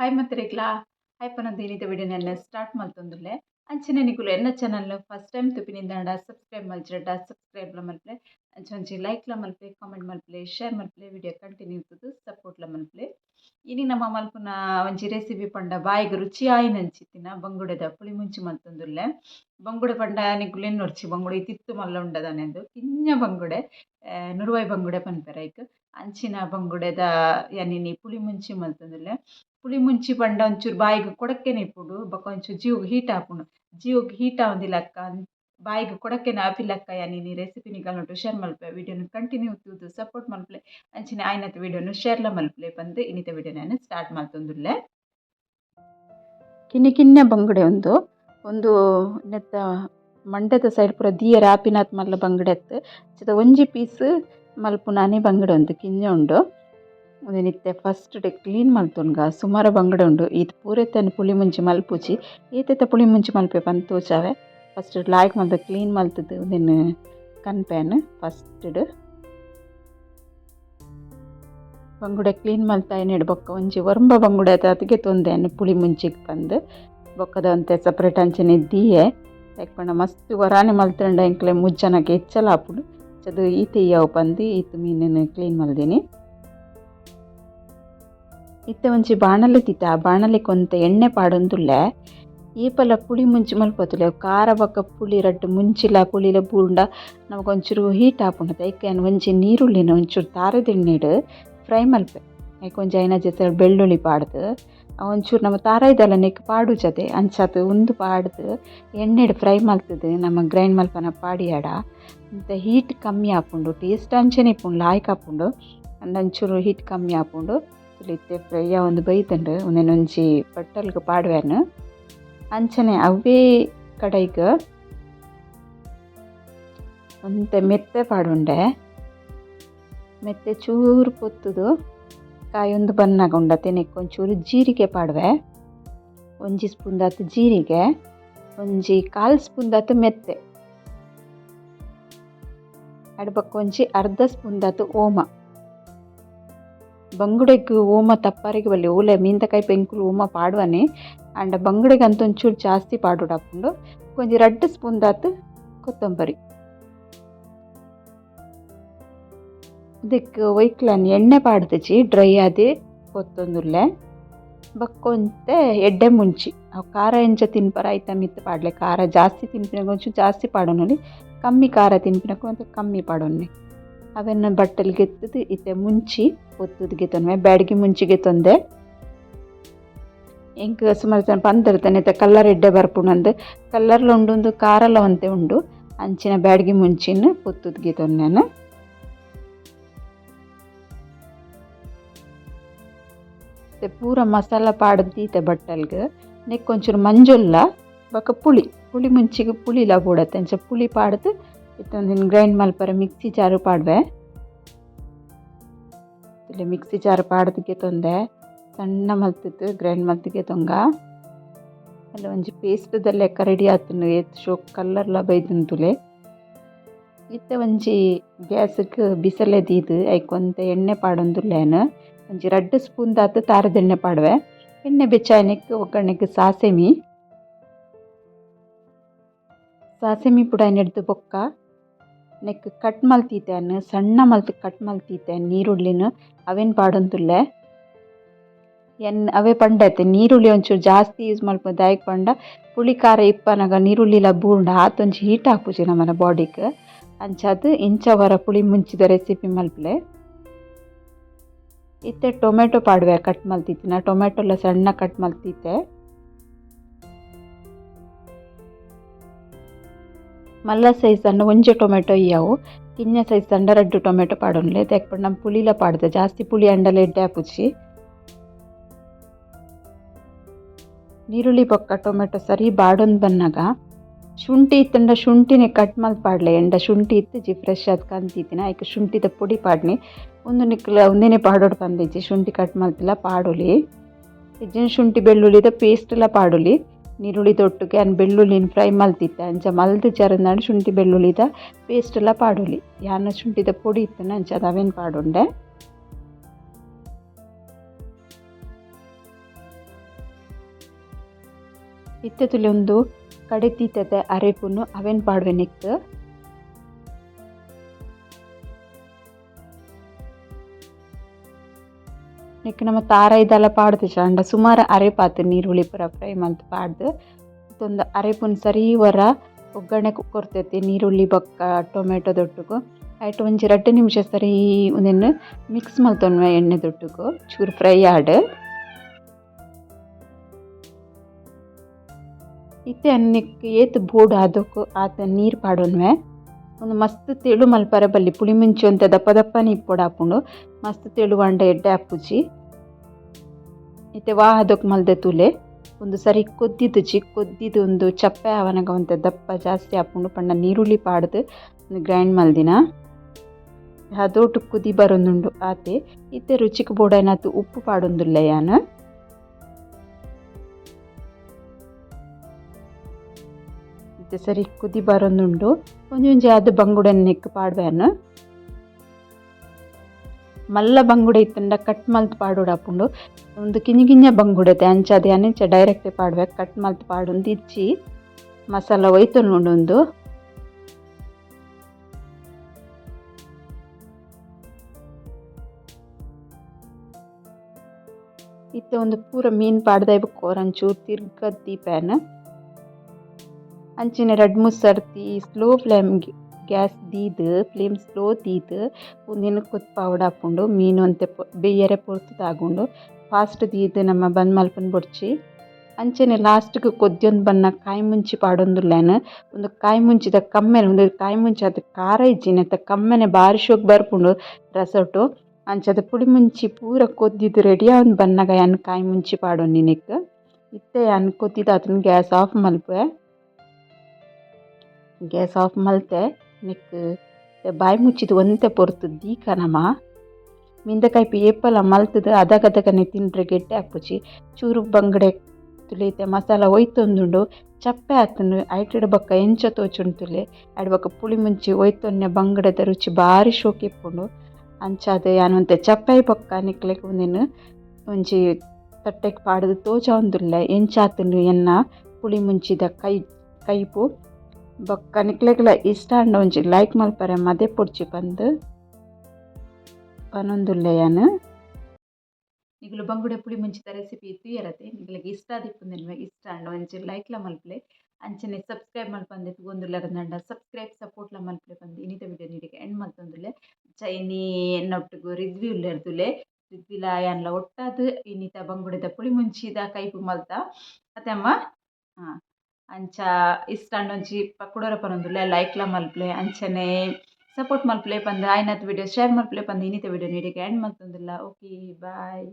Hi ಮತ್ತೆರೆಗ್ಲಾ ಐಪನೊಂದು ಏನಿದೆ ವಿಡಿಯೋನೆಲ್ಲ start ಮಲ್ತೊಂದುಲ್ಲೆ ಅಂಚನೆ ನಿಕುಲು ಎನ್ನ ಚಾನಲ್ ಫಸ್ಟ್ ಟೈಮ್ ತುಪಿನಿಂದಾಂಡ ಸಬ್ಸ್ಕ್ರೈಬ್ ಮಲ್ಚಿರಡ ಸಬ್ಸ್ಕ್ರೈಬ್ಲ ಮಲ್ಪಲೆ. ಲೈಕ್ ಲೈಕ್ಲ ಮಲ್ಪಲೆ ಕಾಮೆಂಟ್ ಮಲ್ಪಲೆ ಶೇರ್ ಮಲ್ಪಲೆ ವಿಡಿಯೋ ಕಂಟಿನ್ಯೂ ಇರ್ತದೆ ಲ ಮಲ್ಪಲೆ. ಇನಿ ನಮ್ಮ ಮಲ್ಪುನ ಒಂಜಿ ರೆಸಿಪಿ ಪಂಡ ಬಾಯಿಗೆ ರುಚಿ ಆಯಿನಂಚಿತ್ತಿನ ಬಂಗುಡೆದ ಪುಳಿ ಮುಂಚಿ ಮಂತೊಂದುಲ್ಲೆ ಬಂಗುಡೆ ಪಂಡ ನಿಕುಲು ಎನ್ನೊರ್ಚಿ, ಬಂಗುಡೆ ಇತ್ತಿತ್ತು ಮಲ್ಲ ಉಂಡದನೆಂದು ಕಿಂಜ ಬಂಗುಡೆ ನುರುವೈ ಬಂಗುಡೆ ಪನ್ಪೆರ ಅಂಚಿನ ಬಂಗುಡೆದ ಯಾನಿನಿ ಪುಳಿ ಮುಂಚಿ ಮಲ್ತೊಂದುಲ್ಲೆ ಪುಳಿ ಮುಂಚಿ ಪಂಡ ಒಂಚೂರು ಬಾಯಿಗೆ ಕೊಡಕ್ಕೆನೆ ಇಪ್ಪುಡು ಬೊಕ ಒಂಚೂರು ಜೀವಗ್ ಹೀಟ್ ಆಪುಂಡು ಜೀವಗ್ ಹೀಟ್ ಆವೊಂದಿಲಕ್ಕ ಬಾಯಿಗೆ ಕೊಡಕ್ಕೆನೆ ಆಪಿಲಕ್ಕ ಯಾನಿನಿ ರೆಸಿಪಿ ನಿಕಲ್ನೊಟ್ಟು ಶೇರ್ ಮಲ್ಪೆ ವಿಡಿಯೋನು ಕಂಟಿನ್ಯೂ ತೂದು ಸಪೋರ್ಟ್ ಮಲ್ಪಲೆ ಅಂಚಿನ ಆಯ್ನತ ವಿಡಿಯೋನು ಶೇರ್ಲ ಮಲ್ಪಲೆ ಪಂದ್ ಇನ್ನಿತ ವಿಡಿಯೋನ ಸ್ಟಾರ್ಟ್ ಮಲ್ತೊಂದುಲ್ಲೆ ಕಿನ್ನಿ ಕಿನ್ನೆ ಬಂಗಡೆ ಒಂದು ಒಂದು ನೆತ್ತ ಮಂಡ್ಯದ ಸೈಡ್ ಪೂರ ದಿಯರ್ ಆಪಿನಾತ್ ಮಲ್ಲ ಬಂಗಡೆ ಅತ್ತು. ಚಿತ ಒಂಜಿ ಪೀಸ್ ಮಲ್ಪುನಾನಿ ಬಂಗಡೆ ಉಂದು ಕಿಂಜ ಉಂಡು. ಉಂದೆನಿತ್ತೆ ಫಸ್ಟ್ ಡೇ ಕ್ಲೀನ್ ಮಲ್ತುನ್ಗ ಸುಮಾರ ಬಂಗಡೆ ಉಂಡು. ಈತ್ ಪೂರೆತ್ತನೆ ಪುಳಿ ಮುಂಚಿ ಮಲ್ಪುಜಿ ಏತೆತ್ತ ಪುಳಿ ಮುಂಚಿ ಮಲ್ಪೆ ಪಂದ್ ಫಸ್ಟ್ ಲಾಯ್ಕ್ ಮಲ್ತ ಕ್ಲೀನ್ ಮಲ್ತುದು ಕನ್ ಕನ್ಪೆನ್ ಫಸ್ಟ್ ಬಂಗುಡೆ ಕ್ಲೀನ್ ಮಲ್ತ ಏನು ಬೊಕ್ಕ ಒಂಜಿ ಒರಂಬ ಬಂಗುಡೆ ಅತಿಗೆ ಅನ್ನು ಪುಳಿ ಮುಂಚಿಗೆ ಬಂದು. ಬೊಕ್ಕದ ಒಂತೆ ಸಪ್ರೇಟ್ ಅಂಚನೆ ದೀಯೆ. ಲೈಕ್ ಪಂಡ ಮಸ್ತ್ ವರಾನೆ ಮಲ್ತಂಡ ಎಂಕ್ಲೆ ಮುಜ್ಜನಕ್ಕೆ ಹೆಚ್ಚಲ ಹಾಪುಡು ಚದು ಈ ಇಯ್ಯವು ಬಂದು ಈತ್ ಮೀನನ್ನು ಕ್ಲೀನ್ ಮಲ್ದೀನಿ. ಇತ್ತ ಒಂಚಿ ಬಾಣಲೆ ತಿತ್ತ ಆ ಬಾಣಲೆ ಕೊಂತ ಎಣ್ಣೆ ಪಾಡೊಂದುಲ್ಲೆ. ಈಪಲ ಪುಳಿ ಮುಂಚಿ ಮಲ್ಪೊತುಲೆ ಖಾರ ಬೊಕ ಪುಳಿ ರಡ್ಡ್ ಮುಂಚಿಲ ಪುಳಿಲ ಬೂಂಡ ನಮಗೊಂಚೂರು ಹೀಟ್ ಆಪುಂಡತ ಐಕೆ ಒಂಜಿ ನೀರುಳ್ಳಿನ ಒಂಚೂರು ತಾರದೆಣ್ಣೆಡ್ ಫ್ರೈ ಮಲ್ಪೆ. ಐಕೆ ಒಂಜಿ ಐನ ಜೊತೆ ಬೆಳ್ಳುಳ್ಳಿ ಪಾಡ್ದು ಒಂಚೂರು ನಮ್ಮ ತಾರಾಯ್ದಲ್ಲ ನೆಕ್ ಪಾಡು ಜೊತೆ ಅಂಚಾತು ಉಂದು ಪಾಡ್ದು ಎಣ್ಣೆಡ್ ಫ್ರೈ ಮಲ್ತದೆ. ನಮ್ಮ ಗ್ರೈಂಡ್ ಮಲ್ಪನ ಪಾಡಿಯಾಡ ಅಂತ ಹೀಟ್ ಕಮ್ಮಿ ಹಾಕೊಂಡು ಟೇಸ್ಟ್ ಅಂಚನೆ ಇಪ್ಪುಂಡು, ಲಾಯ್ಕ್ ಆಪುಂಡು ಅಂದಂಚೂರು ಹೀಟ್ ಕಮ್ಮಿ ಹಾಕೊಂಡು ಇಲ್ಲಿ ಫ್ರೈಯ ಒಂದು ಬೈತಂಡು. ಒಂದೊಂಜಿ ಪಟ್ಟಲ್ಗೆ ಪಾಡ್ವೆನ್ ಅಂಚನೆ ಅವೇ ಕಡೆಗ್ ಒಂತೆ ಮೆತ್ತೆ ಪಾಡುಂಡೆ. ಮೆತ್ತೆ ಚೂರು ಪೊತ್ತುದು ಕಾಯೊಂದು ಬನ್ನಾಗ ಉಂಡತೆ ನೆಕ್ ಒಂಚೂರು ಜೀರಿಗೆ ಪಾಡ್ವೆ. ಒಂಜಿ ಸ್ಪೂನ್ ದಾತ್ ಜೀರಿಗೆ, ಒಂಜಿ ಕಾಲ್ ಸ್ಪೂನ್ ದಾತ್ ಮೆತ್ತೆ. ಅಡ್ಬಕ್ಕ ಒಂಜಿ ಅರ್ಧ ಸ್ಪೂನ್ ದಾತ್ ಓಮ. ಬಂಗುಡೆಗ್ ಓಮ ತಪ್ಪಾರಿಗೆ ಬಲ್ಲಿ, ಓಲೆ, ಮೀನ್ತಕಾಯಿ, ಪೆಂಕುಲು, ಓಮ ಪಾಡ್ವನೆ. ಆಂಡ ಬಂಗುಡೆಗ್ ಅಂತ ಒಂಚೂರು ಜಾಸ್ತಿ ಪಾಡುಡು ಹಾಕ್ಕೊಂಡು ಒಂಜಿ ರೆಡ್ ಸ್ಪೂನ್ ದಾತ್ ಕೊತ್ತಂಬರಿ. ಇದಕ್ಕೆ ಒಯ್ಕ್ಲನ್ ಎಣ್ಣೆ ಪಾಡ್ದಜಿ ಡ್ರೈ ಆದಿ ಕೊತ್ತೊಂದುಲ್ಲೆ ಬಕ್ಕೊಂತೆ ಎಡ್ಡೆ ಮುಂಚಿ. ಅವು ಖಾರ ಎಂಚ ತಿನ್ಪರ, ಐತ ಇತ್ತು ಪಾಡ್ಲೆ. ಖಾರ ಜಾಸ್ತಿ ತಿನ್ಪಿನಾಗ ಜಾಸ್ತಿ ಪಾಡೋನಲ್ಲಿ ಕಮ್ಮಿ ಖಾರ ತಿನ್ಪಿನಕ ಒಂದು ಕಮ್ಮಿ ಪಾಡೋನಿ ಅವೆನ್ನ ಬಟ್ಟಲಿಗೆ ಎತ್ತದು, ಇತ್ತೆ ಮುಂಚಿ ಒತ್ತುದು ಗೆತೊನ್ವೆ ಬ್ಯಾಡ್ಗಿ ಮುಂಚಿಗೆ ತೊಂದೆ. ಎಂಕ್ ಸುಮಾರು ಜನ ಅಥವಾ ಕಲ್ಲರ್ ಎಡ್ಡೆ ಬರ್ಪುಣಂದು ಕಲ್ಲರ್ಲ ಉಂಡು ಕಾರಲ ಒಂತೆ ಉಂಡು. ಅಂಚಿನ ಬ್ಯಾಡ್ಗೆ ಮುಂಚಿನ ಪೊತ್ತುದು ನಾನು. ಪೂರ ಮಸಾಲ ಪಾಡ್ದೀತೆ ಬಟ್ಟಲ್ಗೆ. ನೆಕ್ ಒಂಚೂರು ಮಂಜುಲ್ಲ, ಬೊಕ ಪುಳಿ. ಪುಳಿ ಮುಂಚಿಗೆ ಪುಳಿಲ ಬೂಡತ್ತೆ ಅಂಚ ಪುಳಿ ಪಾಡ್ದು ಇತ್ತೊಂದು ಗ್ರೈಂಡ್ ಮಲ್ಪರ ಮಿಕ್ಸಿ ಜಾರು ಪಾಡ್ವೆ. ಇಲ್ಲಿ ಮಿಕ್ಸಿ ಜಾರು ಪಾಡ್ದಕ್ಕೆ ತೊಂದೆ ಸಣ್ಣ ಮಲ್ತಿತ್ತು ಗ್ರೈಂಡ್ ಮಲ್ತಿಗೆ ತೊಂಗ. ಅಲ್ಲ ಒಂಜಿ ಪೇಸ್ಟ್ದ ಲೆಕ್ಕ ರೆಡಿ ಆತನು ಏತ್ ಶೋ ಕಲ್ಲರ್ಲ ಬೈದಂತುಲೆ ಇತ್ತೆ ಒಂಜಿ ಗ್ಯಾಸ್ಗ್ ಬಿಸಲೆ ದೀದು ಐಕೊಂತ ಎಣ್ಣೆ ಪಾಡೊಂದುಲ್ಲೇನ ಒಂಜಿ ರಡ್ಡ್ ಸ್ಪೂನ್ ದಾತ್ ತಾರದೆಣ್ಣೆ ಪಾಡ್ವೆ. ಎಣ್ಣೆ ಬೆಚ್ಚಾಯನೆಕ್ ಒಗ್ಗರಣೆಗ್ ಸಾಸೆಮಿ. ಸಾಸೆಮಿ ಪುಡ ನೆಡ್ದು ಬೊಕ್ಕ. ನೆಕ್ ಕಟ್ ಮಲ್ತೀತೆನ್ ಸಣ್ಣ ಮಲ್ತ್ ಕಟ್ ಮಲ್ತೀತೆನ್ ನೀರುಳ್ಳಿನ, ಅವೇನು ಪಾಡೊಂದುಲ್ಲೆ ಎನ್ ಅವೇ ಪಂಡತೆ ನೀರುಳ್ಳಿ ಒಂಚೂರು ಜಾಸ್ತಿ ಯೂಸ್ ಮಲ್ಪುದು ದಾಯಕ್ ಪಂಡ. ಪುಳಿ ಖಾರ ಇಪ್ಪನಾಗ ನೀರುಳ್ಳಿಲ ಬೂಂಡ ಆತೊಂಚಿ ಹೀಟ್ ಆಪುಜಿ ನಮ್ಮನ ಬಾಡಿಗ್ ಅಂಚಾದ ಇಂಚ ವರ ಪುಳಿ ಮುಂಚಿದ ರೆಸಿಪಿ ಮಲ್ಪಲೆ. ಇತ್ತೆ ಟೊಮೆಟೊ ಪಾಡುವೆ ಕಟ್ ಮಲ್ತಿತ್ತಿನ ಟೊಮೆಟೊಲ ಸಣ್ಣ ಕಟ್ ಮಲ್ತಿತ್ತೆ. ಮಲ್ಲ ಸೈಜ್ ಸಣ್ಣ ಒಂಜೆ ಟೊಮೆಟೊ ಇಯಾವು ಕಿನ್ನ ಸೈಜ್ ಸಣ್ಣ ರಡ್ಡು ಟೊಮೆಟೊ ಪಾಡೋನ್ಲೆ ತೆಕ್ಪಂಡು ನಮ್ಮ ಪುಳಿಲ ಪಾಡ್ದೆ, ಜಾಸ್ತಿ ಪುಳಿ ಅಂಡಲೆ ಎಡ್ಡೆ ಆಪುಜಿ ನೀರುಳ್ಳಿ ಬೊಕ್ಕ ಟೊಮೆಟೊ ಸರಿ ಬಾಡೊಂದು ಬಂದಾಗ ಶುಂಠಿ ಇತ್ತಂಡ ಶುಂಠಿನೇ ಕಟ್ ಮಾಡಿ ಪಾಡ್ಲೆ, ಎಂಡ ಶುಂಠಿ ಇತ್ತುಜಿ ಫ್ರೆಶ್ ಅದು ಕಂತಿತ್ತಿನ ಆಯ್ಕೆ ಶುಂಠಿದ ಪುಡಿ ಪಾಡ್ನಿ. ಒಂದು ನಿಕ್ಲ ಒಂದೇನೆ ಪಾಡೋಡು ಬಂದಿಜ್ಜಿ ಶುಂಠಿ ಕಟ್ ಮಾಡ್ತಿಲ್ಲ ಪಾಡುಲಿ. ಇಜ್ಜಿನ ಶುಂಠಿ ಬೆಳ್ಳುಳ್ಳಿದ ಪೇಸ್ಟ್ಲ ಪಾಡುಲಿ. ನೀರುಳ್ಳಿ ದೊಟ್ಟಿಗೆ ಅನ್ ಬೆಳ್ಳುಳ್ಳಿನ ಫ್ರೈ ಮಲ್ತಿತ್ತ ಅಂಚ ಮಲ್ದು ಜರನಾಡು ಶುಂಠಿ ಬೆಳ್ಳುಳ್ಳಿದ ಪೇಸ್ಟ್ ಎಲ್ಲ ಪಾಡುಲಿ. ಯಾನ ಶುಂಠಿದ ಪುಡಿ ಇತ್ತು ಅಂಚ ಅವೇನು ಪಾಡೊಂಡೆ? ತೀತತೆ ಅರೆಪುನು ಅವೆನ್ ಪಾಡ್ವೆ ನೆಕ್ ನೆಕ್ ನಮ್ಮ ತಾರ ಇದೆಲ್ಲ ಪಾಡ್ದು ಚಂಡ ಸುಮಾರು ಅರೆ ಪಾತು ನೀರುಳ್ಳಿ ಪುರ ಫ್ರೈ ಮಂತ್ ಪಾಡ್ದು. ಇದೊಂದು ಅರೆಪುನ್ ಸರಿ ವರ ಒಗ್ಗರಣೆ ಕೊರ್ತೈತಿ ನೀರುಳ್ಳಿ ಬೊಕ್ಕ, ಟೊಮೆಟೊ ದೊಟ್ಟುಗು. ಐಟ್ ಒಂಜಿ ರಡ್ಡ್ ನಿಮಿಷ ಸರಿ ಉಂದೆನ್ ಮಿಕ್ಸ್ ಮಲ್ತೊನ್ವೆ ಎಣ್ಣೆ ದೊಟ್ಟುಗು. ಚೂರು ಫ್ರೈ ಆಡ್. ಇತ್ತೆ ಅನ್ನಕ್ಕೆ ಏತ್ ಬೋಡು ಆದೋಕು ಆತ ನೀರು ಪಾಡೋನ್ವೆ. ಒಂದು ಮಸ್ತ್ ತೆಳು ಮಲ್ಪರ ಬಲ್ಲಿ, ಪುಳಿ ಮುಂಚಿ ಅಂತ ದಪ್ಪ ದಪ್ಪನೆ ಇಪ್ಪೊಡು ಆಪುಂಡು ಮಸ್ತ್ ತೆಳು ಅಂಡ ಎಡ್ಡೆ ಆಪುಜಿ ಇತ್ತೆ ವಾ ಆದೋಕ್ ಮಲ್ದೆ ತೂಲೆ. ಒಂದು ಸರಿ ಕೊದ್ದಿದುಜಿ ಕೊದ್ದಿದ್ದು ಒಂದು ಚಪ್ಪೆ ಅವನಗ ಅಂತ ದಪ್ಪ ಜಾಸ್ತಿ ಹಾಕೊಂಡು ಪಂಡ ನೀರುಳ್ಳಿ ಪಾಡ್ದು ಒಂದು ಗ್ರೈಂಡ್ ಮಲ್ದಿನ. ಅದೋಟು ಕುದಿ ಬರೊಂದುಂಡು ಆತೆ. ಇತ್ತೆ ರುಚಿಗೆ ಏನಾದ್ರು ಉಪ್ಪು ಪಾಡೊಂದುಲ್ಲ ಯಾನ್? ಇತ್ತೆ ಸರಿ ಕುದಿ ಬರೊಂದುಂಡು ಒಂಜೊಂಜಿ ಆದ್ ಬಂಗುಡೆನ್ ನೆಕ್ ಪಾಡ್ವೆನ್ ಮಲ್ಲ ಬಂಗುಡೆ ಇತ್ತಂಡ ಕಟ್ ಮಲ್ತ್ ಪಾಡೋಡು ಆಪುಂಡು ಒಂದು ಕಿಂಜ ಕಿಂಜ ಬಂಗುಡೆತೆ ಅಂಚಾದೆ ಅನೆಂಚ ಡೈರೆಕ್ಟ್ ಪಾಡ್ವೆ ಕಟ್ ಮಲ್ತ್ ಪಾಡೊಂದು ಇಜ್ಜಿ ಮಸಾಲ ಒಯ್ತೊಂಡು ಒಂದು ಇತ್ತೆ ಒಂದು ಪೂರ ಮೀನ್ ಪಾಡ್ದ ಇಬ್ಬಕೋರ್ ಒಂಚೂರು ತಿರ್ಗದ್ ದೀಪೆನ್ ಅಂಚಿನ ರಡ್ಡ್ ಮೂಜಿ ಸರ್ತಿ ಸ್ಲೋ ಫ್ಲೇಮ್ ಗ್ಯಾಸ್ ದೀದ್, ಫ್ಲೇಮ್ ಸ್ಲೋ ದೀದ್ ಉಂದೆನ್ ಕೊತ್ಪಾವೊಡು ಆಪುಂಡು ಮೀನು ಒಂತೆ ಬೇಯರೆ ಪೊರ್ತು ಆಗುಂಡು ಫಾಸ್ಟ್ ದೀದ್ ನಮ ಬಂದ್ ಮಲ್ಪನ್ ಬೊಡ್ಚಿ. ಅಂಚೆನೆ ಲಾಸ್ಟ್ಗ್ ಕೊದ್ಯೊಂದು ಬನ್ನ ಕಾಯಿ ಮುಂಚಿ ಪಾಡೊಂದುಲ್ಲೆನ್, ಒಂದು ಕಾಯಿ ಮುಂಚಿದ ಕಮ್ಮೆಲೆ ಉಂದು ಕಾಯಿ ಮುಂಚಿ ಆದ್ ಖಾರ ಇಜ್ಜಿಂಡ ನೆತ್ತ ಕಮ್ಮೆನೆ ಬಾರಿ ಶೋಕ್ ಬರ್ಪುಂಡು ರಸೊಟ್ಟು ಅಂಚದ ಪುಡಿ ಮುಂಚಿ ಪೂರ ಕೊದ್ದಿದ್ ರೆಡಿ ಆವೊಂದು ಬನ್ನಗ ಯಾನ್ ಕಾಯಿ ಮುಂಚಿ ಪಾಡೊನ್ನಿ ನೆಕ್ ಇತ್ತೆ ಯಾನ್ ಕೊದ್ದಿದಾತುಂಡು ಗ್ಯಾಸ್ ಆಫ್ ಮಲ್ಪುವೆ. ಗ್ಯಾಸ್ ಆಫ್ ಮಲ್ತೆ ನೆಕ್ ಬಾಯಿ ಮುಚ್ಚಿದ್ ಒಂತೆ ಪೊರ್ತು ದೀಕ ನಮ ಮಿಂದಕಾಯಿ ಏಪಲ ಮಲ್ತುದು ಅದಗದಗನೆ ತಿಂಡ್ರೆ ಗೆಡ್ಡೆ ಆಪುಜಿ ಚೂರು ಬಂಗಡೆ ತುಲೆತೆ ಮಸಾಲ ಒಯ್ತೊಂದುಂಡು ಚಪ್ಪೆ ಆತುಂಡು ಐಟಡ್ ಬೊಕ್ಕ ಎಂಚ ತೋಚುಂಡು ತುಲೆ ಬೊಕ ಪುಳಿ ಮುಂಚಿ ಒಯ್ತೊನ್ನೆ ಬಂಗಡೆದ ರುಚಿ ಬಾರಿ ಶೋಕಿಪ್ಪುಂಡು ಅಂಚಾದ್ ಯಾನ್ ಒಂತೆ ಚಪ್ಪೆ ಬೊಕ್ಕ ನಿಕ್ಲೆಗ್ ಉಂದೆನ್ ಒಂಜಿ ತಟ್ಟೆಗ್ ಪಾಡ್ದ್ ತೋಚ ಎಂಚ ಆತುಂಡು ಎನ್ನ ಪುಳಿ ಮುಂಚಿದ ಕೈ ಕೈಪು ಬೊಕ್ಕ ನಿಕ್ಲೆಗ್ಲ ಇಷ್ಟ ಅಂಡ ಒಂಜಿ ಲೈಕ್ ಮಲ್ಪರೆ ಮದೆ ಪೊಡ್ಚಿ ಪಂದ್ ಪನೊಂದುಲ್ಲೆ ಯಾನ್ ನಿಕುಲು ಬಂಗುಡೆ ಪುಡಿ ಮುಂಚಿತ ರೆಸಿಪಿ ತೂಯೆರತೆ ನಿಕುಲೆಗ್ ಇಷ್ಟ ಆದಿಪ್ಪುಂದಿಲ್ವ ಇಷ್ಟ ಆಂಡ ಒಂಜಿ ಲೈಕ್ಲ ಮಲ್ಪಲೆ. ಅಂಚನೆ ಸಬ್ಸ್ಕ್ರೈಬ್ ಮಲ್ಪಂದೆ ತೂವೊಂದುಲ್ಲೆರದಾಂಡ ಸಬ್ಸ್ಕ್ರೈಬ್ ಸಪೋರ್ಟ್ಲ ಮಲ್ಪಲೆ ಪಂದ್ ಇನಿತ ವಿಡಿಯೋ ನೀಡಿಗೆ ಎಂಡ್ ಮಲ್ತೊಂದುಲ್ಲೆ. ಚೈನಿ ಎನ್ನೊಟ್ಟುಗು ರಿದ್ವಿ ಉಲ್ಲೆರ್ದುಲೆ ರಿದ್ವಿಲ ಯಾನ್ಲ ಒಟ್ಟಾದ್ ಇನ್ನಿತ ಬಂಗುಡೆದ ಪುಳಿ ಮುಂಚಿದ ಕೈಪು ಮಲ್ತ. ಅತೆ ಅಮ್ಮ ಹಾಂ. ಅಂಚ ಇಷ್ಟ ಒಂಜಿ ಲೈಕ್ ಪನೊಂದುಲ್ಲೆ ಲೈಕ್ಲ ಮಲ್ಪಲೆ, ಅಂಚನೆ ಸಪೋರ್ಟ್ ಮಲ್ಪಲೆ ಪಂದ್ ಆಯ್ನತ್ ವಿಡಿಯೋ ಶೇರ್ ಮಲ್ಪಲೆ ಪಂದ್ ಇನ್ನಿತ ವಿಡಿಯೋ ನೀಡಿ ಎಂಡ್ ಮಲ್ತೊಂದುಲ್ಲ. Okay bye